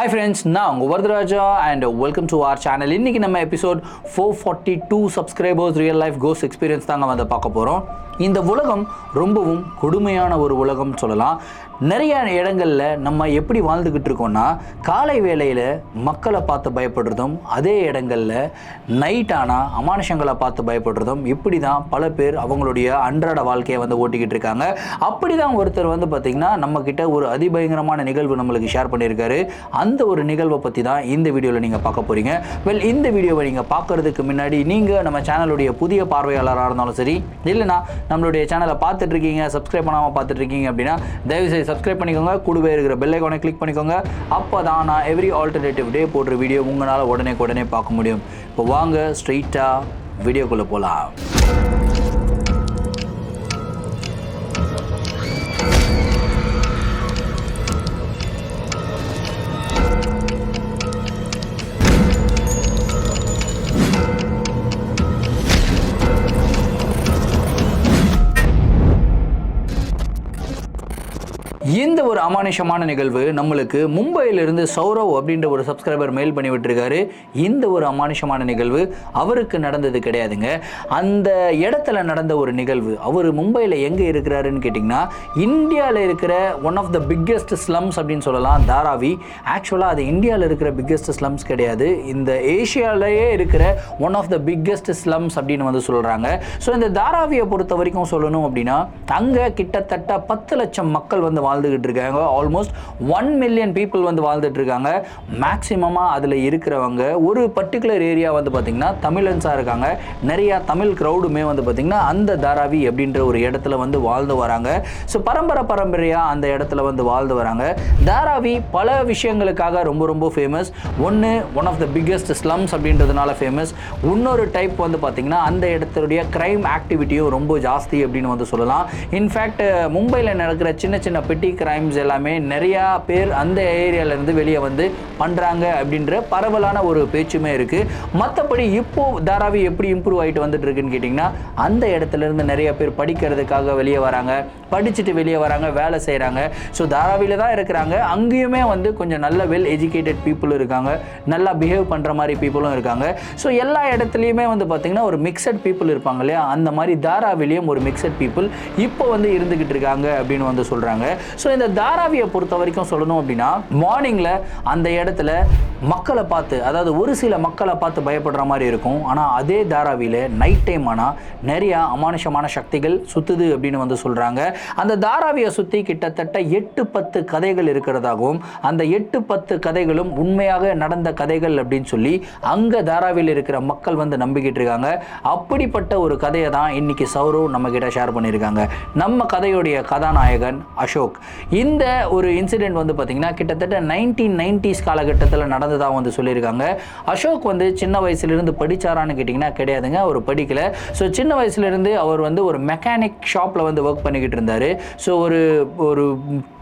Hi friends நான் உங்கள் Varadaraja and welcome to our channel இன்றைக்கி நம்ம episode four forty two subscribers real life கோஸ் experience தாங்க வந்து பார்க்க போகிறோம் இந்த உலகம் ரொம்பவும் கொடுமையான ஒரு உலகம் சொல்லலாம். நிறைய இடங்களில் நம்ம எப்படி வாழ்ந்துக்கிட்டு இருக்கோம்னா காலை வேளையில் மக்களை பார்த்து பயப்படுறதும் அதே இடங்களில் நைட் ஆனால் அமானுஷங்களை பார்த்து பயப்படுறதும் இப்படி தான் பல பேர் அவங்களுடைய அன்றாட வாழ்க்கையை வந்து ஓட்டிக்கிட்டு இருக்காங்க. அப்படி தான் ஒருத்தர் வந்து பார்த்திங்கன்னா நம்மக்கிட்ட ஒரு அதிபயங்கரமான நிகழ்வு நம்மளுக்கு ஷேர் பண்ணியிருக்காரு. அந்த அந்த ஒரு நிகழ்வை பற்றி தான் இந்த வீடியோவில் நீங்கள் பார்க்க போகிறீங்க வெல் இந்த வீடியோவை நீங்கள் பார்க்குறதுக்கு முன்னாடி நீங்கள் நம்ம சேனலுடைய புதிய பார்வையாளராக இருந்தாலும் சரி இல்லைனா நம்மளுடைய சேனலை பார்த்துட்ருக்கீங்க சப்ஸ்கிரைப் பண்ணாமல் பார்த்துட்ருக்கீங்க அப்படின்னா தயவுசெய்து சப்ஸ்கிரைப் பண்ணிக்கோங்க. கூடவே இருக்கிற பெல் கிளிக் பண்ணிக்கோங்க. அப்போ தான் நான் எவ்ரி ஆல்டர்னேட்டிவ் டே போடுற வீடியோ உங்களால் உடனே உடனே பார்க்க முடியும். இப்போ வாங்க ஸ்ட்ரெயிட்டாக வீடியோக்குள்ளே போகலாம் இந்த ஒரு அமானுஷமான நிகழ்வு நம்மளுக்கு மும்பையிலிருந்து சௌரவ் அப்படின்ற ஒரு சப்ஸ்கிரைபர் மெயில் பண்ணி விட்டுருக்காரு. இந்த ஒரு அமானுஷமான நிகழ்வு அவருக்கு நடந்தது கிடையாதுங்க. அந்த இடத்துல நடந்த ஒரு நிகழ்வு அவர் மும்பையில் எங்கே இருக்கிறாருன்னு கேட்டிங்கன்னா இந்தியாவில் இருக்கிற one of the biggest slums அப்படின்னு சொல்லலாம் தாராவி. ஆக்சுவலாக அது இந்தியாவில் இருக்கிற பிக்கெஸ்ட் ஸ்லம்ஸ் கிடையாது. இந்த ஏஷியாவிலேயே இருக்கிற one of the biggest slums அப்படின்னு வந்து சொல்கிறாங்க ஸோ இந்த தாராவியை பொறுத்த வரைக்கும் சொல்லணும் அப்படின்னா அங்கே கிட்டத்தட்ட பத்து லட்சம் மக்கள் வந்து வாழ்ந்துகிட்டு இருக்காங்க. ஆல்மோஸ்ட் ஒன் மில்லியன் பீப்புள் வந்து வாழ்ந்துட்டு இருக்காங்க. மேக்ஸிமமாக அதில் இருக்கிறவங்க ஒரு பர்டிகுலர் ஏரியா வந்து பார்த்திங்கன்னா தமிழன்ஸாக இருக்காங்க. நிறையா தமிழ் க்ரௌடுமே வந்து பார்த்திங்கன்னா அந்த தாராவி அப்படின்ற ஒரு இடத்துல வந்து வாழ்ந்து வராங்க. ஸோ பரம்பரை பரம்பரையாக அந்த இடத்துல வந்து வாழ்ந்து வராங்க. தாராவி பல விஷயங்களுக்காக ரொம்ப ரொம்ப ஃபேமஸ் ஒன்று one of the biggest slums அப்படின்றதுனால ஃபேமஸ் இன்னொரு டைப் வந்து பார்த்திங்கன்னா அந்த இடத்துடைய க்ரைம் ஆக்டிவிட்டியும் ரொம்ப ஜாஸ்தி அப்படின்னு வந்து சொல்லலாம். இன்ஃபேக்ட் மும்பையில் நடக்கிற சின்ன சின்ன பெட்டி கிரைம்ஸ் எல்லாமே நிறையா பேர் அந்த ஏரியாவிலேருந்து வெளியே வந்து பண்ணுறாங்க அப்படின்ற பரவலான ஒரு பேச்சுமே இருக்குது மற்றபடி இப்போது தாராவி எப்படி இம்ப்ரூவ் ஆகிட்டு வந்துட்டு இருக்குன்னு கேட்டிங்கன்னா அந்த இடத்துல இருந்து நிறைய பேர் படிக்கிறதுக்காக வெளியே வராங்க படிச்சுட்டு வெளியே வராங்க வேலை செய்கிறாங்க ஸோ தாராவியில் தான் இருக்கிறாங்க. அங்கேயுமே வந்து கொஞ்சம் நல்ல வெல் எஜுகேட்டட் பீப்புளும் இருக்காங்க. நல்லா பிஹேவ் பண்ணுற மாதிரி பீப்புளும் இருக்காங்க. ஸோ எல்லா இடத்துலையுமே வந்து பார்த்திங்கன்னா ஒரு மிக்சட் பீப்புள் இருப்பாங்க இல்லையா? அந்த மாதிரி தாராவிலையும் ஒரு மிக்சட் பீப்புள் இப்போ வந்து இருந்துக்கிட்டு இருக்காங்க அப்படின்னு வந்து சொல்கிறாங்க ஸோ இந்த தாராவியை பொறுத்த வரைக்கும் சொல்லணும் அப்படின்னா மார்னிங்கில் அந்த இடத்துல மக்களை பார்த்து அதாவது ஒரு சில மக்களை பார்த்து பயப்படுற மாதிரி இருக்கும். ஆனால் அதே தாராவியில் நைட் டைம் ஆனால் நிறையா அமானுஷமான சக்திகள் சுற்றுது அப்படின்னு வந்து சொல்கிறாங்க அந்த தாராவியை சுற்றி கிட்டத்தட்ட எட்டு பத்து கதைகள் இருக்கிறதாகவும் அந்த எட்டு பத்து கதைகளும் உண்மையாக நடந்த கதைகள் அப்படின்னு சொல்லி அங்கே தாராவியில் இருக்கிற மக்கள் வந்து நம்பிக்கிட்டு இருக்காங்க. அப்படிப்பட்ட ஒரு கதையை தான் இன்னைக்கு சௌரவ் நம்ம கிட்ட ஷேர் பண்ணியிருக்காங்க. நம்ம கதையுடைய கதாநாயகன் அசோக். இந்த ஒரு இன்சிடென்ட் வந்து பார்த்திங்கன்னா கிட்டத்தட்ட நைன்டீன் நைன்டிஸ் காலகட்டத்தில் நடந்ததாக வந்து சொல்லியிருக்காங்க. அசோக் வந்து சின்ன வயசுலேருந்து படித்தாரான்னு கேட்டிங்கன்னா கிடையாதுங்க அவர் படிக்கலை. ஸோ சின்ன வயசுலேருந்து அவர் வந்து ஒரு மெக்கானிக் ஷாப்பில் வந்து ஒர்க் பண்ணிக்கிட்டு இருந்தார். ஸோ ஒரு ஒரு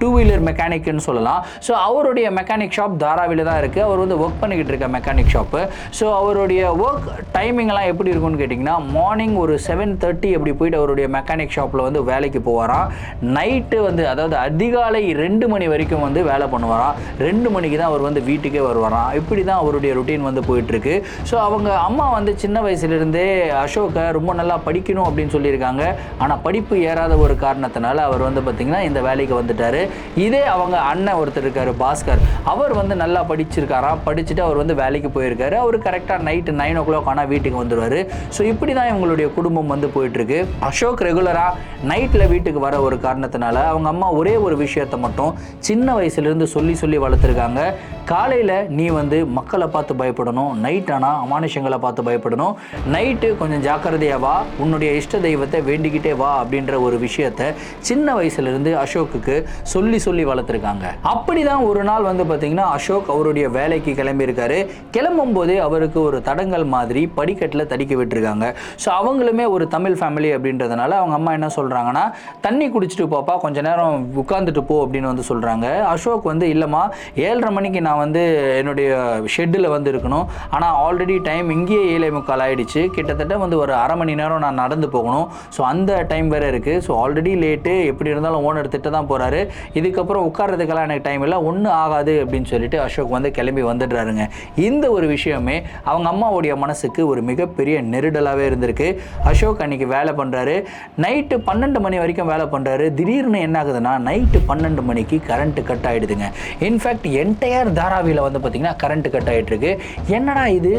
டூ வீலர் மெக்கானிக்னு சொல்லலாம். ஸோ அவருடைய மெக்கானிக் ஷாப் தாராவில தான் இருக்குது அவர் வந்து ஒர்க் பண்ணிக்கிட்டு இருக்க மெக்கானிக் ஷாப்பு ஸோ அவருடைய ஒர்க் டைமிங்லாம் எப்படி இருக்கும்னு கேட்டிங்கன்னா மார்னிங் ஒரு செவன் தேர்ட்டி அப்படி போயிட்டு அவருடைய மெக்கானிக் ஷாப்பில் வந்து வேலைக்கு போவாராம். நைட்டு வந்து அதாவது அதிகாலை ரெண்டு மணி வரைக்கும் வந்து வேலை பண்ணுவாராம் ரெண்டு மணிக்கு தான் அவர் வந்து வீட்டுக்கே வருவாராம் இப்படி தான் அவருடைய ருட்டீன் வந்து போயிட்டுருக்கு. ஸோ அவங்க அம்மா வந்து சின்ன வயசுலேருந்தே அசோக்கை ரொம்ப நல்லா படிக்கணும் அப்படின்னு சொல்லியிருக்காங்க. ஆனால் படிப்பு ஏறாத ஒரு காரணத்தினால அவர் வந்து பார்த்திங்கன்னா இந்த வேலைக்கு வந்துட்டார். இதே அவங்க அண்ணன் ஒருத்தர் இருக்கார் பாஸ்கர். அவர் வந்து நல்லா படிச்சிருக்காராம் படிச்சுட்டு அவர் வந்து வேலைக்கு போயிருக்காரு. அவர் கரெக்டாக நைட்டு நைன் ஓ கிளாக் ஆனால் வீட்டுக்கு வந்துடுவார் ஸோ இப்படி தான் இவங்களுடைய குடும்பம் வந்து போயிட்டுருக்கு. அசோக் ரெகுலராக நைட்டில் வீட்டுக்கு வர ஒரு காரணத்தினால அவங்க அம்மா ஒரே ஒரு விஷயத்தை மட்டும் சின்ன வயசுலேருந்து சொல்லி சொல்லி வளர்த்துருக்காங்க. காலையில் நீ வந்து மக்களை பார்த்து பயப்படணும். நைட் ஆனால் அமானுஷங்களை பார்த்து பயப்படணும். நைட்டு கொஞ்சம் ஜாக்கிரதையாக வா. உன்னுடைய இஷ்ட தெய்வத்தை வேண்டிக்கிட்டே வா அப்படின்ற ஒரு விஷயத்த சின்ன வயசுலேருந்து அசோக்குக்கு சொல்லி சொல்லி வளர்த்துருக்காங்க. அப்படி தான் ஒரு நாள் வந்து பார்த்திங்கன்னா அசோக் அவருடைய வேலைக்கு கிளம்பியிருக்காரு. கிளம்பும் போதே அவருக்கு ஒரு தடங்கல் மாதிரி படிக்கட்டில் தடிக்க விட்டுருக்காங்க. ஸோ அவங்களுமே ஒரு தமிழ் ஃபேமிலி அப்படின்றதுனால அவங்க அம்மா என்ன சொல்கிறாங்கன்னா தண்ணி குடிச்சிட்டு போப்பா. கொஞ்ச நேரம் உட்காந்துட்டு போ அப்படின்னு வந்து சொல்கிறாங்க அசோக் வந்து இல்லைம்மா. ஏழரை மணிக்கு நான் வந்து என்னுடைய ஷெட்டில் வந்து இருக்கணும். ஆனால் ஆல்ரெடி டைம் இங்கேயே ஏழை முக்கால் ஆகிடுச்சு கிட்டத்தட்ட வந்து ஒரு அரை மணி நேரம் நான் நடந்து போகணும். ஸோ அந்த டைம் வேறு இருக்குது ஸோ ஆல்ரெடி லேட்டு எப்படி இருந்தாலும் ஓனர் திட்ட தான் போகிறாரு இதுக்கப்புறம் உட்கார்றதுக்கெல்லாம் எனக்கு டைம் இல்லை. ஒன்றும் ஆகாது அப்படின்னு சொல்லிட்டு அசோக் வந்து கிளம்பி வந்துடுறாருங்க. இந்த ஒரு விஷயமே அவங்க அம்மாவுடைய மனசுக்கு ஒரு மிகப்பெரிய நெருடலாகவே இருந்திருக்கு. அசோக் அன்னைக்கு வேலை பண்ணுறாரு நைட்டு பன்னெண்டு மணி வரைக்கும் வேலை பண்ணுறாரு திடீர்னு என்ன ஆகுதுன்னா நைட்டு பன்னெண்டு மணிக்கு கரண்ட்டு கட் ஆகிடுதுங்க இன்ஃபேக்ட் என்டையர் தாராவியில் வந்து பார்த்திங்கன்னா கரண்ட் கட் ஆகிட்டுருக்கு என்னடா இது?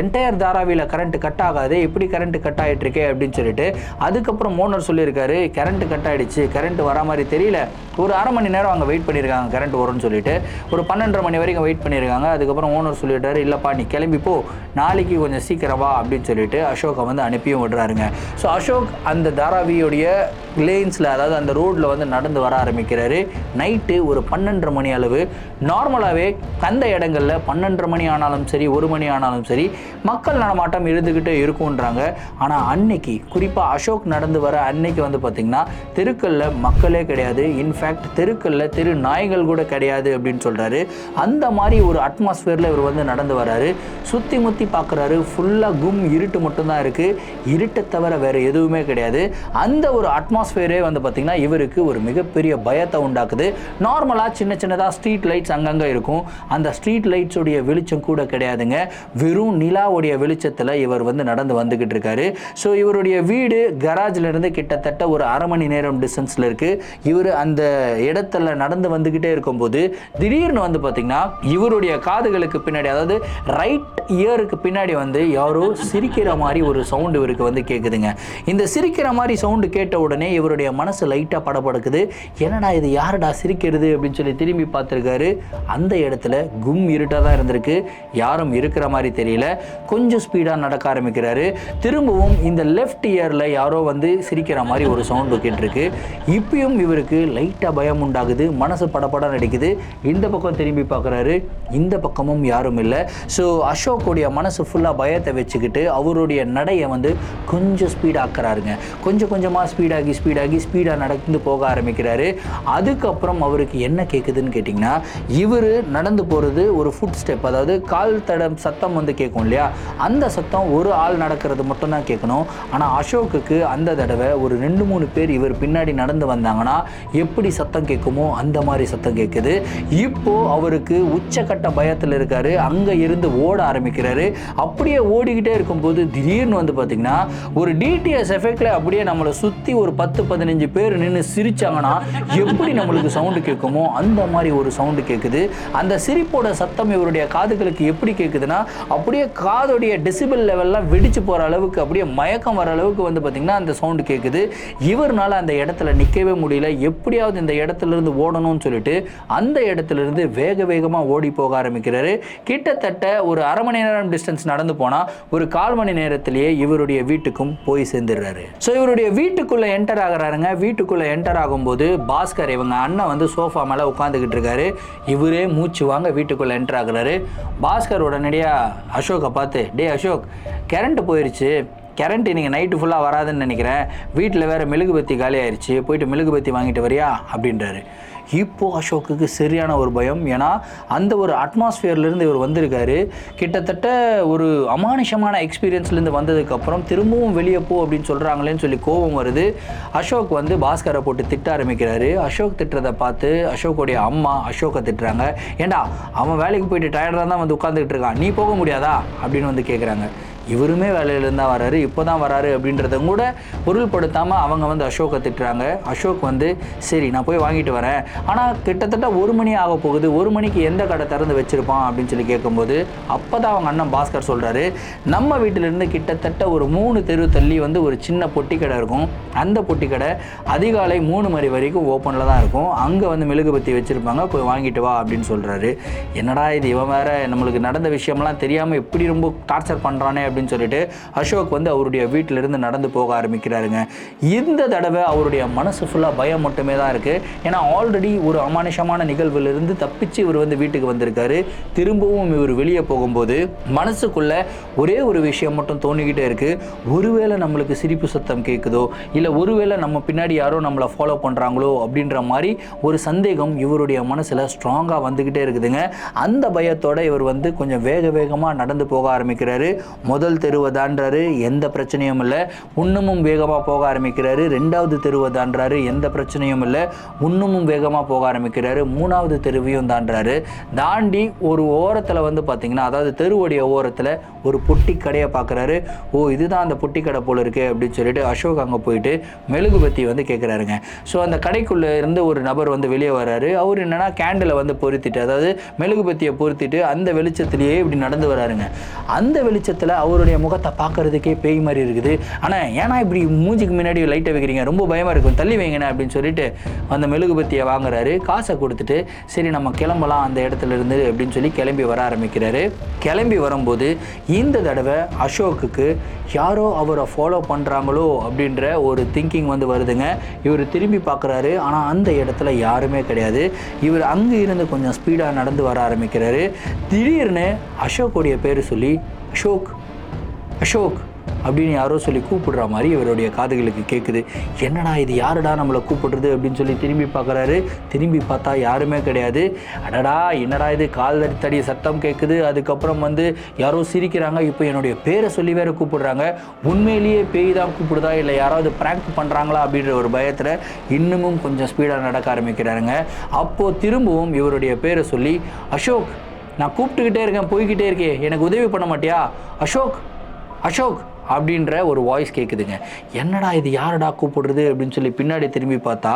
என்டையர் தாராவியில் கரண்ட் கட் ஆகாது? எப்படி கரண்ட் கட் ஆகிட்டுருக்கே அப்படின்னு சொல்லிட்டு அதுக்கப்புறம் ஓனர் சொல்லியிருக்காரு கரண்ட் கட் ஆகிடுச்சு கரண்ட் வர மாதிரி தெரியல. ஒரு அரை மணி நேரம் அங்கே வெயிட் பண்ணியிருக்காங்க கரண்ட் வரும்னு சொல்லிட்டு. ஒரு பன்னெண்டரை மணி வரைக்கும் வெயிட் பண்ணியிருக்காங்க. அதுக்கப்புறம் ஓனர் சொல்லிட்டாரு இல்லைப்பா நீ கிளம்பிப்போ நாளைக்கு கொஞ்சம் சீக்கிரமா அப்படின்னு சொல்லிட்டு அசோக்கை வந்து அனுப்பியும் விடுறாருங்க. ஸோ அசோக் அந்த தாராவியோடைய லேன்ஸில் அதாவது அந்த ரோட்டில் வந்து நடந்து வர ஆரம்பிக்கிறாரு. நைட்டு ஒரு பன்னெண்டரை மணி அளவு. நார்மலாகவே அந்த இடங்களில் பன்னெண்டரை மணி ஆனாலும் சரி ஒரு மணி ஆனாலும் சரி மக்கள் நடமாட்டம் இருந்துக்கிட்டே இருக்கும்ன்றாங்க. ஆனால் அன்னைக்கு குறிப்பாக அசோக் நடந்து வர அன்னைக்கு வந்து பார்த்திங்கன்னா தெருக்களில் மக்களே கிடையாது. இன்ஃபேக்ட் தெருக்களில் தெரு நாய்கள் கூட கிடையாது அப்படின்னு சொல்கிறாரு அந்த மாதிரி ஒரு அட்மாஸ்ஃபியரில் இவர் வந்து நடந்து வராரு. சுற்றி முற்றி பார்க்குறாரு ஃபுல்லாக கும் இருட்டு மட்டும்தான் இருக்குது இருட்டை தவிர வேறு எதுவுமே கிடையாது. அந்த ஒரு அட்மாஸ்ஃபியரே வந்து பார்த்திங்கன்னா இவருக்கு ஒரு மிகப்பெரிய பயத்தை உண்டாக்குது. நார்மலாக சின்ன சின்னதாக ஸ்ட்ரீட் லைட்ஸ் அங்கங்கே இருக்கும். அந்த ஸ்ட்ரீட் லைட்ஸுடைய வெளிச்சம் கூட கிடையாதுங்க. வெறும் நிலாவுடைய வெளிச்சத்தில் இவர் வந்து நடந்து வந்துக்கிட்டு இருக்காரு. ஸோ இவருடைய வீடு கராஜ்ல இருந்து கிட்டத்தட்ட ஒரு அரை மணி நேரம் டிஸ்டன்ஸில் இருக்குது இவர் அந்த இடத்துல நடந்து வந்துக்கிட்டே இருக்கும்போது திடீர்னு வந்து பார்த்திங்கன்னா இவருடைய காதுகளுக்கு பின்னாடி அதாவது ரைட் இயருக்கு பின்னாடி வந்து யாரோ சிரிக்கிற மாதிரி ஒரு சவுண்டு இவருக்கு வந்து கேட்குதுங்க இந்த சிரிக்கிற மாதிரி சவுண்டு கேட்ட உடனே இவருடைய மனசு லைட்டாக படப்படுக்குது என்னடா இது யாருடா சிரிக்கிறது? அப்படின்னு சொல்லி திரும்பி பார்த்துருக்காரு. அந்த இடத்துல கும் இருட்டாக தான் இருந்திருக்கு. யாரும் இருக்கிற மாதிரி தெரியல. கொஞ்சம் ஸ்பீடாக நடக்க ஆரம்பிக்கிறாரு. திரும்பவும் இந்த லெஃப்ட் இயரில் யாரோ வந்து சிரிக்கிற மாதிரி ஒரு சவுண்டு கேட்டிருக்கு. இப்பயும் இவருக்கு லைட்டாக பயம் உண்டாகுது. மனசு படப்பட நடிக்குது இந்த பக்கம் திரும்பி பார்க்குறாரு. இந்த பக்கமும் யாரும் இல்லை. ஸோ அசோக்குடைய மனசு ஃபுல்லாக பயத்தை வச்சுக்கிட்டு அவருடைய நடையை வந்து கொஞ்சம் ஸ்பீடாக்குறாருங்க கொஞ்சம் கொஞ்சமாக ஸ்பீடாகி ஸ்பீடாகி ஸ்பீடாக நடந்து போக ஆரம்பிக்கிறாரு. அதுக்கப்புறம் அவருக்கு என்ன கேட்குதுன்னு கேட்டிங்கன்னா இவர் நடந்து போகிறது ஒரு ஃபுட் ஸ்டெப் அதாவது கால் தடம் சத்தம் வந்து கேட்கும் இல்லையா? அந்த சத்தம் ஒரு ஆள் நடக்கிறது மட்டும்தான் கேட்கணும். ஆனால் அசோக்குக்கு அந்த தடவை ஒரு ரெண்டு மூணு பேர் இவர் பின்னாடி நடந்து வந்தாங்கன்னா எப்படி சத்தம் கேட்குமோ அந்த மாதிரி சத்தம் கேட்குது. இப்போ அவருக்கு உச்சக்கட்ட பயத்தில் இருக்காரு. அங்கே இருந்து ஓட ஆரம்பிக்கிறாரு. அப்படியே ஓடிக்கிட்டே இருக்கும்போது திடீர்னு வந்து பார்த்தீங்கன்னா ஒரு டிடிஎஸ் எஃபெக்டில் அப்படியே நம்மளை சுற்றி ஒரு பத்து பதினஞ்சு பேர் நின்று சிரிச்சாங்கன்னா எப்படி நம்மளுக்கு சவுண்டு கேட்குமோ அந்த மாதிரி ஒரு சவுண்டு கேட்குது. அந்த சிரிப்போட சத்தம் இவருடைய காதுகளுக்கு எப்படி கேட்குதுன்னா அப்படியே காதுடைய டெசிபிள் லெவல்லாம் வெடிச்சு போகிற அளவுக்கு அப்படியே மயக்கம் வர அளவுக்கு வந்து பார்த்திங்கன்னா அந்த சவுண்டு கேட்குது இவர்னால் அந்த இடத்துல நிற்கவே முடியல. எப்படியாவது இந்த இடத்துல இருந்து ஓடணும்னு சொல்லிட்டு அந்த இடத்துல இருந்து வேக வேகமாக ஓடி போக ஆரம்பிக்கிறாரு. கிட்டத்தட்ட ஒரு அரை மணி நேரம் டிஸ்டன்ஸ் நடந்து போனால் ஒரு கால் மணி நேரத்திலேயே இவருடைய வீட்டுக்கும் போய் சேர்ந்துடுறாரு. ஸோ இவருடைய வீட்டுக்குள்ளே என்டர் ஆகிறாருங்க. வீட்டுக்குள்ளே என்டர் ஆகும்போது பாஸ்கர் இவங்க அண்ணன் வந்து சோஃபா மேலே உட்காந்துக்கிட்டு இருக்காரு. இவரே மூச்சு வாங்க வீட்டுக்குள்ளே என்டர் ஆகுறாரு. பாஸ்கர் உடனடியாக அசோக்கை பார்த்து டே அசோக் கரண்ட் போயிருச்சு. கரண்ட் இன்னைக்கு நைட்டு ஃபுல்லாக வராதுன்னு நினைக்கிறேன். வீட்டில் வேறு மெழுகுபத்தி காலி ஆயிடுச்சு போயிட்டு மெழுகுபத்தி வாங்கிட்டு வரியா? அப்படின்றாரு. இப்போ அசோக்குக்கு சரியான ஒரு பயம். ஏன்னா அந்த ஒரு அட்மாஸ்ஃபியர்லேருந்து இவர் வந்திருக்காரு. கிட்டத்தட்ட ஒரு அமானுஷமான எக்ஸ்பீரியன்ஸ்லேருந்து வந்ததுக்கப்புறம் திரும்பவும் வெளியே போ அப்படின்னு சொல்கிறாங்களேன்னு சொல்லி கோபம் வருது. அசோக் வந்து பாஸ்கரை போட்டு திட்ட ஆரம்பிக்கிறாரு. அசோக் திட்டுறதை பார்த்து அசோக்குடைய அம்மா அசோக்கை திட்டுறாங்க. ஏண்டா அவன் வேலைக்கு போயிட்டு டயர்டாக தான் வந்து உட்காந்துக்கிட்டு இருக்கான். நீ போக முடியாதா? அப்படின்னு வந்து கேட்குறாங்க இவருமே வேலையிலேருந்து தான் வராரு இப்போ தான் வராரு அப்படின்றத கூட பொருள்படுத்தாமல் அவங்க வந்து அசோக்கை திட்டுறாங்க. அசோக் வந்து சரி நான் போய் வாங்கிட்டு வரேன். ஆனால் கிட்டத்தட்ட ஒரு மணி ஆக போகுது. ஒரு மணிக்கு எந்த கடை திறந்து வச்சுருப்பான் அப்படின்னு சொல்லி கேட்கும்போது அப்போ தான் அவங்க அண்ணன் பாஸ்கர் சொல்கிறாரு நம்ம வீட்டிலேருந்து கிட்டத்தட்ட ஒரு மூணு தெரு தள்ளி வந்து ஒரு சின்ன பொட்டி கடை இருக்கும். அந்த பொட்டி கடை அதிகாலை மூணு மணி வரைக்கும் ஓப்பனில் தான் இருக்கும். அங்கே வந்து மெழுகுபத்தி வச்சுருப்பாங்க. போய் வாங்கிட்டு வா அப்படின்னு சொல்கிறாரு என்னடா இது இவன் வேற? நம்மளுக்கு நடந்த விஷயம்லாம் தெரியாமல் எப்படி ரொம்ப டார்ச்சர் பண்ணுறானே அப்படின்னு சொல்லிட்டு அசோக் வந்து அவருடைய வீட்டிலிருந்து நடந்து போக ஆரம்பிக்கிறாருங்க. இந்த தடவை அவருடைய மனசு ஃபுல்லாக பயம் மட்டுமே தான் இருக்குது ஏன்னா ஆல்ரெடி ஒரு அமானுஷமான நிகழ்விலிருந்து தப்பிச்சு இவர் வந்து வீட்டுக்கு வந்திருக்காரு. திரும்பவும் இவர் வெளியே போகும்போது மனசுக்குள்ள ஒரே ஒரு விஷயம் மட்டும் தோணிக்கிட்டே இருக்குது ஒருவேளை நம்மளுக்கு சிரிப்பு சத்தம் கேட்குதோ இல்லை ஒருவேளை நம்ம பின்னாடி யாரோ நம்மளை ஃபாலோ பண்ணுறாங்களோ அப்படின்ற மாதிரி ஒரு சந்தேகம் இவருடைய மனசில் ஸ்ட்ராங்காக வந்துக்கிட்டே இருக்குதுங்க. அந்த பயத்தோட இவர் வந்து கொஞ்சம் வேக வேகமாக நடந்து போக ஆரம்பிக்கிறாரு. முதல் தெருவை தாண்டாரு எந்த பிரச்சனையும் இல்லை. இன்னமும் வேகமாக போக ஆரம்பிக்கிறாரு. ரெண்டாவது தெருவை தாண்டாரு எந்த பிரச்சனையும் இல்லை. இன்னமும் வேகமாக போக ஆரம்பிக்கிறாரு. மூணாவது தெருவையும் தாண்டுறாரு தாண்டி ஒரு ஓரத்தில் வந்து பார்த்தீங்கன்னா அதாவது தெருவுடைய ஓரத்தில் ஒரு பொட்டி கடையை பார்க்குறாரு ஓ இதுதான் அந்த பொட்டி கடை போல் இருக்கு அப்படின்னு சொல்லிட்டு அசோக் அங்கே போயிட்டு மெழுகுபத்தி வந்து கேட்குறாருங்க ஸோ அந்த கடைக்குள்ளே இருந்து ஒரு நபர் வந்து வெளியே வர்றாரு. அவர் என்னன்னா கேண்டிலை வந்து பொருத்திட்டு அதாவது மெழுகுபத்தியை பொருத்திட்டு அந்த வெளிச்சத்திலேயே இப்படி நடந்து வராருங்க. அந்த வெளிச்சத்தில் அவருடைய முகத்தை பார்க்கறதுக்கே பேய் மாதிரி இருக்குது. ஆனால் ஏன்னா இப்படி மூஞ்சிக்கு முன்னாடி லைட்டை வைக்கிறீங்க? ரொம்ப பயமாக இருக்கும். தள்ளி வைங்கண்ணே அப்படின்னு சொல்லிட்டு அந்த மெழுகுபத்தியை வாங்குறாரு. காசை கொடுத்துட்டு சரி நம்ம கிளம்பலாம் அந்த இடத்துல இருந்து அப்படின்னு சொல்லி கிளம்பி வர ஆரம்பிக்கிறாரு. கிளம்பி வரும்போது இந்த தடவை அசோக்குக்கு யாரோ அவரை ஃபாலோ பண்ணுறாங்களோ அப்படின்ற ஒரு திங்கிங் வந்து வருதுங்க. இவர் திரும்பி பார்க்குறாரு. ஆனால் அந்த இடத்துல யாருமே கிடையாது. இவர் அங்கே இருந்து கொஞ்சம் ஸ்பீடாக நடந்து வர ஆரம்பிக்கிறாரு. திடீர்னு அசோக்குடைய பேர் சொல்லி அசோக் அசோக் அப்படின்னு யாரோ சொல்லி கூப்பிடுற மாதிரி இவருடைய காதுகளுக்கு கேட்குது என்னடா இது யாருடா நம்மளை கூப்பிடுறது அப்படின்னு சொல்லி திரும்பி பார்க்குறாரு. திரும்பி பார்த்தா யாருமே கிடையாது. அடடா என்னடா இது கால் தடி சத்தம் கேட்குது அதுக்கப்புறம் வந்து யாரோ சிரிக்கிறாங்க. இப்போ என்னுடைய பேரை சொல்லி வேற கூப்பிடுறாங்க. உண்மையிலேயே பேய் தான் கூப்பிடுதா? இல்லை யாராவது ப்ராங்க் பண்ணுறாங்களா அப்படின்ற ஒரு பயத்தில் இன்னமும் கொஞ்சம் ஸ்பீடாக நடக்க ஆரம்பிக்கிறாருங்க. அப்போது திரும்பவும் இவருடைய பேரை சொல்லி அசோக் நான் கூப்பிட்டுக்கிட்டே இருக்கேன் போய்கிட்டே இருக்கேன் எனக்கு உதவி பண்ண மாட்டியா? அசோக் அசோக் அப்படின்ற ஒரு வாய்ஸ் கேட்குதுங்க என்னடா இது யாரடா கூப்பிடுறது அப்படின்னு சொல்லி பின்னாடி திரும்பி பார்த்தா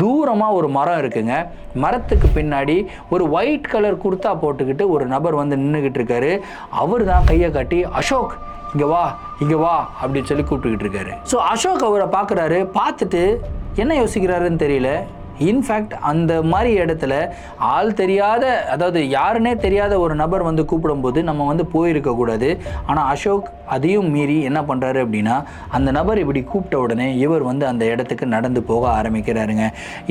தூரமாக ஒரு மரம் இருக்குங்க. மரத்துக்கு பின்னாடி ஒரு ஒயிட் கலர் குர்த்தா போட்டுக்கிட்டு ஒரு நபர் வந்து நின்றுக்கிட்டு இருக்காரு. அவர் தான் கையை காட்டி அசோக் இங்கே வா இங்கே வா அப்படின்னு சொல்லி கூப்பிட்டுக்கிட்டு இருக்காரு. ஸோ அசோக் அவரை பார்க்குறாரு. பார்த்துட்டு என்ன யோசிக்கிறாருன்னு தெரியல. இன்ஃபேக்ட் அந்த மாதிரி இடத்துல ஆள் தெரியாத அதாவது யாருன்னே தெரியாத ஒரு நபர் வந்து கூப்பிடும்போது நம்ம வந்து போயிருக்கக்கூடாது ஆனால் அசோக் அதையும் மீறி என்ன பண்ணுறாரு அப்படின்னா அந்த நபர் இப்படி கூப்பிட்ட உடனே இவர் வந்து அந்த இடத்துக்கு நடந்து போக ஆரம்பிக்கிறாருங்க.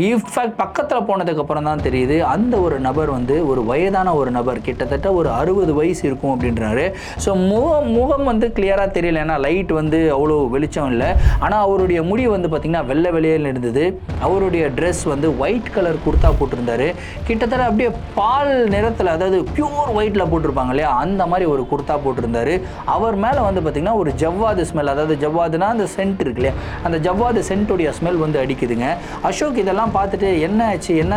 இன்ஃபேக்ட் பக்கத்தில் போனதுக்கப்புறம் தான் தெரியுது அந்த ஒரு நபர் வந்து ஒரு வயதான ஒரு நபர் கிட்டத்தட்ட ஒரு அறுபது வயசு இருக்கும் அப்படின்றாரு. ஸோ முகம் முகம் வந்து கிளியராக தெரியல ஏன்னா லைட் வந்து அவ்வளோ வெளிச்சம் இல்லை. ஆனால் அவருடைய முடி வந்து பார்த்திங்கன்னா வெள்ளை வெளியில் இருந்தது. அவருடைய ட்ரெஸ் வந்து ஒயிட் கலர் குர்தா போட்டிருந்தாரு. கிட்டத்தட்ட அப்படியே பால் நிறத்தில் அதாவது பியூர் ஒயிட்டில் போட்டிருப்பாங்க இல்லையா? அந்த மாதிரி ஒரு குர்தா போட்டிருந்தாரு. அவர் மேலே வந்து பார்த்திங்கன்னா ஒரு ஜவ்வாது ஸ்மெல் அதாவது ஜவ்வாதுனா அந்த சென்ட் இருக்கு இல்லையா? அந்த ஜவ்வாது சென்ட்டுடைய ஸ்மெல் வந்து அடிக்குதுங்க. அசோக் இதெல்லாம் பார்த்துட்டு என்ன ஆச்சு என்ன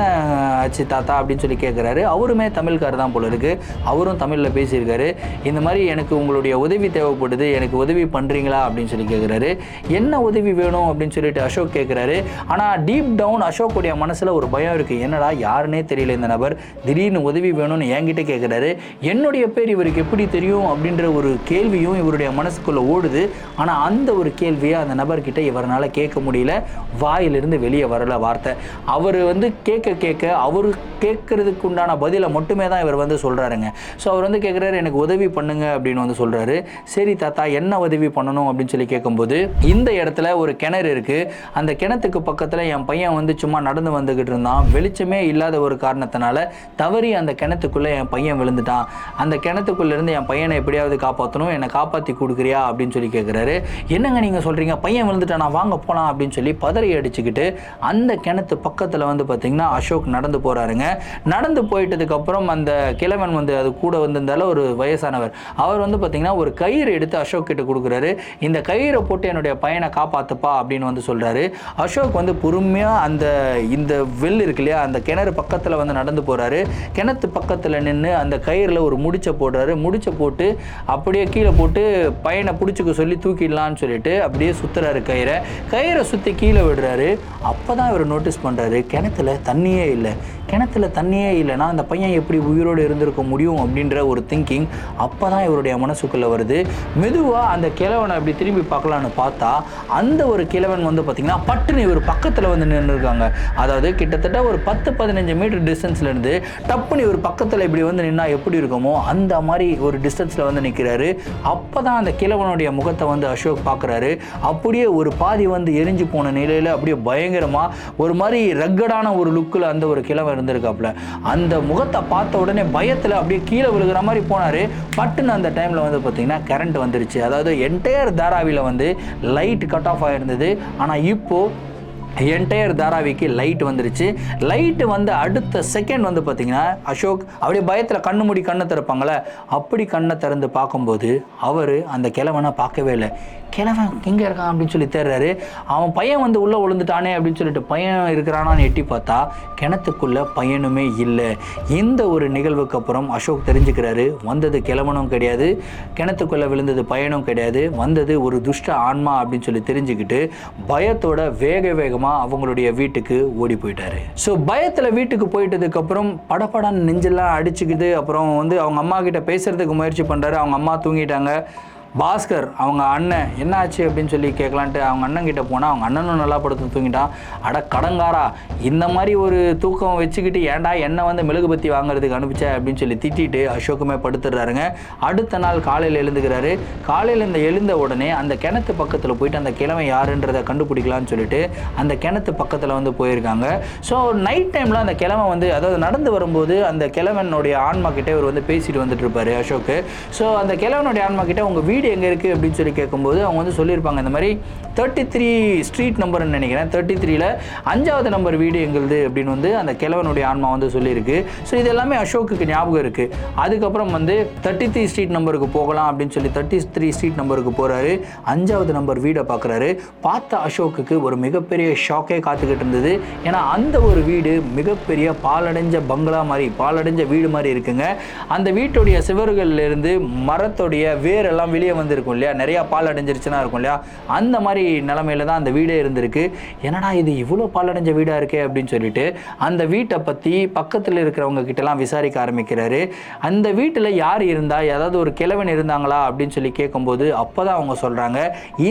ஆச்சு தாத்தா அப்படின்னு சொல்லி கேட்குறாரு அவருமே தமிழ்கார் தான் போல இருக்கு. அவரும் தமிழில் பேசியிருக்காரு. இந்த மாதிரி எனக்கு உங்களுடைய உதவி தேவைப்படுது எனக்கு உதவி பண்ணுறீங்களா அப்படின்னு சொல்லி கேட்குறாரு என்ன உதவி வேணும் அப்படின்னு சொல்லிட்டு அசோக் கேட்குறாரு ஆனால் டீப் டவுன் அசோக்குடைய மனசில் ஒரு பயம் இருக்குது என்னடா யாருன்னே தெரியல இந்த நபர். திடீர்னு உதவி வேணும்னு என்கிட்ட கேட்குறாரு என்னுடைய பேர் இவருக்கு எப்படி தெரியும் அப்படின்ற ஒரு கேள்வியும் இவருடைய மனசுக்குள்ளே ஓடுது. ஆனால் அந்த ஒரு கேள்வியை அந்த நபர்கிட்ட இவரால் கேட்க முடியல. வாயிலிருந்து வெளியே வரல வார்த்தை. அவர் வந்து கேட்க கேட்க அவர் கேட்கறதுக்கு உண்டான பதிலை மட்டுமே தான் இவர் வந்து சொல்கிறாருங்க ஸோ அவர் வந்து கேட்குறாரு எனக்கு உதவி பண்ணுங்க அப்படின்னு வந்து சொல்கிறாரு சரி தாத்தா என்ன உதவி பண்ணணும்? அப்படின்னு சொல்லி கேட்கும்போது இந்த இடத்துல ஒரு கிணறு இருக்குது அந்த கிணத்துக்கு பக்கத்தில் என் பையன் வந்து சும்மா நடந்து வந்துக்கிட்டு இருந்தான். வெளிச்சமே இல்லாத ஒரு காரணத்தினால தவறி அந்த கிணத்துக்குள்ளே என் பையன் விழுந்துட்டான். அந்த கிணத்துக்குள்ளேருந்து என் பையனை எப்படியாவது காப்பாற்றணும் என்னை காப்பாற்றி கொடுக்குறியா அப்படின்னு சொல்லி கேட்குறாரு என்னங்க நீங்கள் சொல்கிறீங்க பையன் விழுந்துட்டானா? வாங்க போகலாம் அப்படின்னு சொல்லி பதறி அடிச்சுக்கிட்டு அந்த கிணத்து பக்கத்தில் வந்து பார்த்திங்கன்னா அசோக் நடந்து போகிறாருங்க நடந்து போயிட்டதுக்கப்புறம் அந்த கிழவன் வந்து அது கூட வந்திருந்தால ஒரு வயசானவர். அவர் வந்து பார்த்திங்கன்னா ஒரு கயிறு எடுத்து அசோக் கிட்ட கொடுக்குறாரு. இந்த கயிறை போட்டு என்னுடைய பையனை காப்பாற்றுப்பா அப்படின்னு வந்து சொல்கிறாரு அசோக் வந்து பொறுமையாக அந்த இந்த வெல் இருக்கு இல்லையா அந்த கிணறு பக்கத்தில் வந்து நடந்து போகிறாரு கிணத்து பக்கத்தில் நின்று அந்த கயிறில் ஒரு முடிச்சை போடுறாரு. முடிச்சை போட்டு அப்படியே கீழே போட்டு பையனை பிடிச்சிக்க சொல்லி தூக்கிடலான்னு சொல்லிட்டு அப்படியே சுற்றுறாரு கயிறை. கயிறை சுற்றி கீழே விடுறாரு. அப்போ தான் இவர் நோட்டீஸ் பண்ணுறாரு கிணத்துல தண்ணியே இல்லை. கிணத்துல தண்ணியே இல்லைன்னா அந்த பையன் எப்படி உயிரோடு இருந்திருக்க முடியும் அப்படின்ற ஒரு திங்கிங் அப்போ தான் இவருடைய மனசுக்குள்ளே வருது. மெதுவாக அந்த கிழவனை அப்படி திரும்பி பார்க்கலான்னு பார்த்தா அந்த ஒரு கிழவன் வந்து பார்த்திங்கன்னா பட்டுன்னு இவர் பக்கத்தில் வந்து நின்றுருக்காங்க அதாவது கிட்டத்தட்ட ஒரு பத்து பதினஞ்சு மீட்டர் டிஸ்டன்ஸ்லேருந்து டப்புன்னு ஒரு பக்கத்தில் இப்படி வந்து நின்னா எப்படி இருக்குமோ அந்த மாதிரி ஒரு டிஸ்டன்ஸில் வந்து நிற்கிறாரு அப்போ தான் அந்த கிழவனுடைய முகத்தை வந்து அசோக் பார்க்குறாரு அப்படியே ஒரு பாதி வந்து எரிஞ்சு போன நிலையில் அப்படியே பயங்கரமாக ஒரு மாதிரி ரக்கடான ஒரு லுக்கில் அந்த ஒரு கிழவன் இருந்திருக்காப்புல. அந்த முகத்தை பார்த்த உடனே பயத்தில் அப்படியே கீழே விழுகிற மாதிரி போனார். பட்டுன்னு அந்த டைமில் வந்து பார்த்திங்கன்னா கரண்ட் வந்துருச்சு. அதாவது என்டையர் தாராவியில் வந்து லைட் கட் ஆஃப் ஆகிருந்தது ஆனால் இப்போது என்டையர் தாராவிக்கு லைட் வந்துருச்சு. லைட்டு வந்து அடுத்த செகண்ட் வந்து பார்த்தீங்கன்னா அசோக் அப்படியே பயத்தில் கண்ணு மூடி கண்ணை திறப்பாங்களே அப்படி கண்ணை திறந்து பார்க்கும்போது அவர் அந்த கிழவனை பார்க்கவே இல்லை. கிழவன் எங்கே இருக்கான் அப்படின்னு சொல்லி தேடுறாரு. அவன் பையன் வந்து உள்ளே விழுந்துட்டானே அப்படின்னு சொல்லிட்டு பையன் இருக்கிறானான்னு எட்டி பார்த்தா கிணத்துக்குள்ளே பையனுமே இல்லை. இந்த ஒரு நிகழ்வுக்கு அப்புறம் அசோக் தெரிஞ்சுக்கிறாரு வந்தது கிழவனும் கிடையாது கிணத்துக்குள்ளே விழுந்தது பையனும் கிடையாது வந்தது ஒரு துஷ்ட ஆன்மா அப்படின்னு சொல்லி தெரிஞ்சுக்கிட்டு பயத்தோட வேக வேகமாக அவங்களுடைய வீட்டுக்கு ஓடி போயிட்டாரு. ஸோ பயத்தில் வீட்டுக்கு போயிட்டதுக்கப்புறம் படப்படான்னு நெஞ்செல்லாம் அடிச்சுக்குது. அப்புறம் வந்து அவங்க அம்மா கிட்ட பேசுறதுக்கு முயற்சி பண்ணுறாரு அவங்க அம்மா தூங்கிட்டாங்க. பாஸ்கர் அவங்க அண்ணன் என்னாச்சு அப்படின்னு சொல்லி கேட்கலான்ட்டு அவங்க அண்ணன் கிட்ட போனால் அவங்க அண்ணனும் நல்லா படுத்து தூங்கிட்டான். அட கடங்காரா இந்த மாதிரி ஒரு தூக்கம் வச்சுக்கிட்டு ஏன்டா என்ன வந்து மெழுகுபத்தி வாங்குறதுக்கு அனுப்பிச்ச அப்படின்னு சொல்லி திட்டிட்டு அசோக்குமே படுத்துடுறாருங்க. அடுத்த நாள் காலையில் எழுந்துக்கிறாரு. காலையில் இந்த எழுந்த உடனே அந்த கிணத்து பக்கத்தில் போயிட்டு அந்த கிழமை யாருன்றதை கண்டுபிடிக்கலாம்னு சொல்லிட்டு அந்த கிணத்து பக்கத்தில் வந்து போயிருக்காங்க. ஸோ நைட் டைமில் அந்த கிழமை வந்து அதாவது நடந்து வரும்போது அந்த கிழவனுடைய ஆன்மா கிட்டே இவர் வந்து பேசிட்டு வந்துட்டு இருப்பாரு அசோக்கு. ஸோ அந்த கிழவனுடைய ஆன்மா கிட்டே உங்கள் வீடு எங்கே இருக்குது அப்படின்னு சொல்லி கேட்கும்போது அவங்க வந்து சொல்லியிருப்பாங்க இந்த மாதிரி தேர்ட்டி த்ரீ ஸ்ட்ரீட் நம்பர்னு நினைக்கிறேன். தேர்ட்டி த்ரீல அஞ்சாவது நம்பர் வீடு எங்களுது அப்படின்னு வந்து அந்த கிழவனுடைய ஆன்மா வந்து சொல்லியிருக்கு. ஸோ இது எல்லாமே அசோக்குக்கு ஞாபகம் இருக்குது அதுக்கப்புறம் வந்து தேர்ட்டி த்ரீ ஸ்ட்ரீட் நம்பருக்கு போகலாம் அப்படின்னு சொல்லி தேர்ட்டி த்ரீ ஸ்ட்ரீட் நம்பருக்கு போகிறாரு அஞ்சாவது நம்பர் வீடை பார்க்குறாரு பார்த்த அசோக்குக்கு ஒரு மிகப்பெரிய ஷாக்கே காத்துக்கிட்டு இருந்தது. ஏன்னா அந்த ஒரு வீடு மிகப்பெரிய பாலடைஞ்ச பங்களா மாதிரி பாலடைஞ்ச வீடு மாதிரி இருக்குங்க. அந்த வீட்டுடைய சிவர்கள்லேருந்து மரத்துடைய வேரெல்லாம் வெளியே வந்திருக்கும் இல்லையா? நிறையா பால் அடைஞ்சிருச்சுன்னா இருக்கும் இல்லையா? அந்த மாதிரி நிலமையில தான் அந்த வீடே இருந்திருக்கு. என்னடா இது இவ்வளோ பால் அடைஞ்ச வீடாக இருக்கே அப்படின்னு சொல்லிட்டு அந்த வீட்டை பற்றி பக்கத்தில் இருக்கிறவங்க கிட்டலாம் விசாரிக்க ஆரம்பிக்கிறாரு. அந்த வீட்டில் யார் இருந்தால் ஏதாவது ஒரு கிழவன் இருந்தாங்களா அப்படின்னு சொல்லி கேட்கும்போது அப்போ தான் அவங்க சொல்கிறாங்க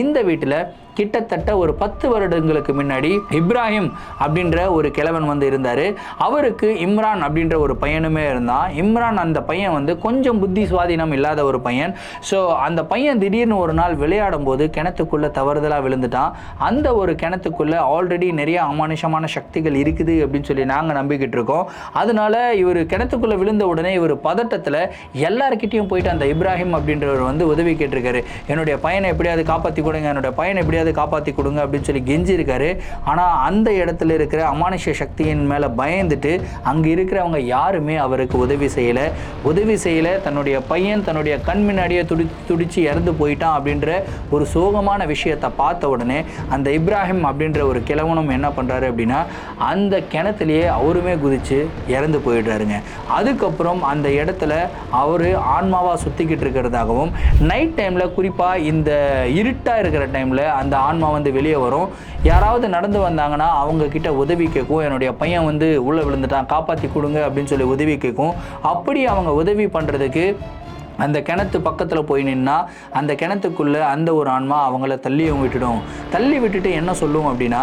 இந்த வீட்டில் கிட்டத்தட்ட ஒரு பத்து வருடங்களுக்கு முன்னாடி இப்ராஹிம் அப்படின்ற ஒரு கிழவன் வந்து இருந்தார். அவருக்கு இம்ரான் அப்படின்ற ஒரு பையனுமே இருந்தான். இம்ரான் அந்த பையன் வந்து கொஞ்சம் புத்தி சுவாதீனம் இல்லாத ஒரு பையன். ஸோ அந்த பையன் திடீர்னு ஒரு நாள் விளையாடும் போது கிணத்துக்குள்ளே தவறுதலாக விழுந்துட்டான். அந்த ஒரு கிணத்துக்குள்ளே ஆல்ரெடி நிறைய அமானுஷமான சக்திகள் இருக்குது அப்படின்னு சொல்லி நாங்கள் நம்பிக்கிட்டு இருக்கோம். அதனால இவர் கிணத்துக்குள்ளே விழுந்த உடனே இவர் பதட்டத்தில் எல்லாருக்கிட்டையும் போயிட்டு அந்த இப்ராஹிம் அப்படின்றவர் வந்து உதவி கேட்டிருக்காரு. என்னுடைய பையனை எப்படியாவது காப்பாற்றி கொடுங்க. என்னுடைய பையனை எப்படியாவது காப்பாற்றி கொடுங்க அப்படின்னு சொல்லி கெஞ்சிருக்காரு ஆனால் அந்த இடத்துல இருக்கிற அமானுஷ்ய சக்தியின் மேலே பயந்துட்டு அங்கே இருக்கிறவங்க யாருமே அவருக்கு உதவி செய்யலை. உதவி செய்யலை தன்னுடைய பையன் தன்னுடைய கண் முன்னாடியே துடி துடிச்சு இறந்து போயிட்டான் அப்படின்ற ஒரு சோகமான விஷயத்தை பார்த்த உடனே அந்த இப்ராஹிம் அப்படின்ற ஒரு கிழவனும் என்ன பண்ணுறாரு அப்படின்னா அந்த கிணத்துலையே அவருமே குதிச்சு இறந்து போயிடுறாருங்க. அதுக்கப்புறம் அந்த இடத்துல அவர் ஆன்மாவாக சுற்றிக்கிட்டு இருக்கிறதாகவும் நைட் டைமில் குறிப்பாக இந்த இருட்டாக இருக்கிற டைமில் அந்த ஆன்மா வந்து வெளியே வரும். யாராவது நடந்து வந்தாங்கன்னா அவங்க கிட்ட உதவி கேட்கும். என்னுடைய பையன் வந்து உள்ளே விழுந்துட்டான் காப்பாற்றி கொடுங்க அப்படின்னு சொல்லி உதவி கேட்கும். அப்படி அவங்க உதவி பண்ணுறதுக்கு அந்த கிணத்து பக்கத்தில் போய் நின்னா அந்த கிணத்துக்குள்ளே அந்த ஒரு ஆன்மா அவங்கள தள்ளியும் விட்டுடும். தள்ளி விட்டுட்டு என்ன சொல்லுவோம் அப்படின்னா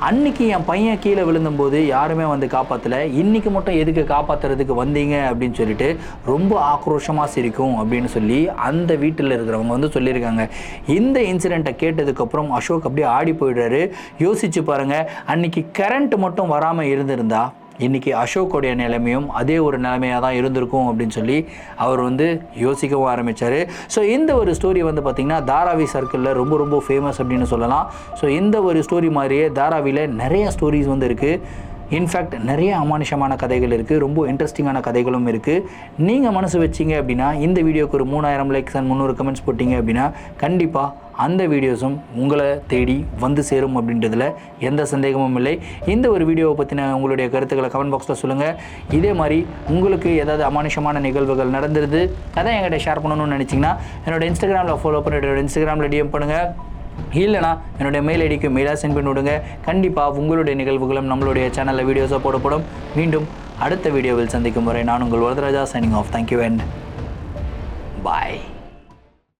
அன்னைக்கு என் பையன் கீழே விழுந்தபோது யாருமே வந்து காப்பாற்றல இன்னைக்கு மட்டும் எதுக்கு காப்பாற்றுறதுக்கு வந்தீங்க அப்படின்னு சொல்லிட்டு ரொம்ப ஆக்ரோஷமாக சிரிக்கும் அப்படின்னு சொல்லி அந்த வீட்டில் இருக்கிறவங்க வந்து சொல்லியிருக்காங்க. இந்த இன்சிடெண்ட்டை கேட்டதுக்கப்புறம் அசோக் அப்படியே ஆடி போயிடுறாரு. யோசிச்சு பாருங்கள் அன்னைக்கு கரண்ட் மட்டும் வராமல் இருந்திருந்தா இன்றைக்கி அசோக்குடைய நிலைமையும் அதே ஒரு நிலைமையாக தான் இருந்திருக்கும் அப்படின்னு சொல்லி அவர் வந்து யோசிக்கவும் ஆரம்பித்தார் ஸோ இந்த ஒரு ஸ்டோரி வந்து பார்த்திங்கன்னா தாராவி சர்க்கிளில் ரொம்ப ரொம்ப ஃபேமஸ் அப்படின்னு சொல்லலாம். ஸோ இந்த ஒரு ஸ்டோரி மாதிரியே தாராவியில் நிறைய ஸ்டோரிஸ் வந்து இருக்குது இன்ஃபேக்ட் நிறைய அமானுஷமான கதைகள் இருக்குது ரொம்ப இன்ட்ரெஸ்டிங்கான கதைகளும் இருக்குது நீங்கள் மனசு வச்சிங்க அப்படின்னா இந்த வீடியோக்கு ஒரு மூணாயிரம் லைக்ஸ் அண்ட் முந்நூறு கமெண்ட்ஸ் போட்டிங்க அப்படின்னா கண்டிப்பாக அந்த வீடியோஸும் உங்களை தேடி வந்து சேரும் அப்படின்றதுல எந்த சந்தேகமும் இல்லை. இந்த ஒரு வீடியோவை பற்றின உங்களுடைய கருத்துக்களை கமெண்ட் பாக்ஸில் சொல்லுங்கள் இதே மாதிரி உங்களுக்கு ஏதாவது அமானுஷமான நிகழ்வுகள் நடந்துருது அதை என்கிட்ட ஷேர் பண்ணணும்னு நினச்சிங்கன்னா என்னோட இன்ஸ்டாகிராமில் ஃபாலோ பண்ணிட்டு இன்ஸ்டாகிராமில் டிஎம் பண்ணுங்கள் இல்லைனா என்னுடைய மெயில் ஐடிக்கு மெயிலாக சென்ட் பண்ணி விடுங்க. கண்டிப்பாக உங்களுடைய நிகழ்வுகளும் நம்மளுடைய சேனலில் வீடியோஸாக போடப்படும். மீண்டும் அடுத்த வீடியோவில் சந்திக்கும் வரை நான் உங்கள் Varadaraja signing off thank you and bye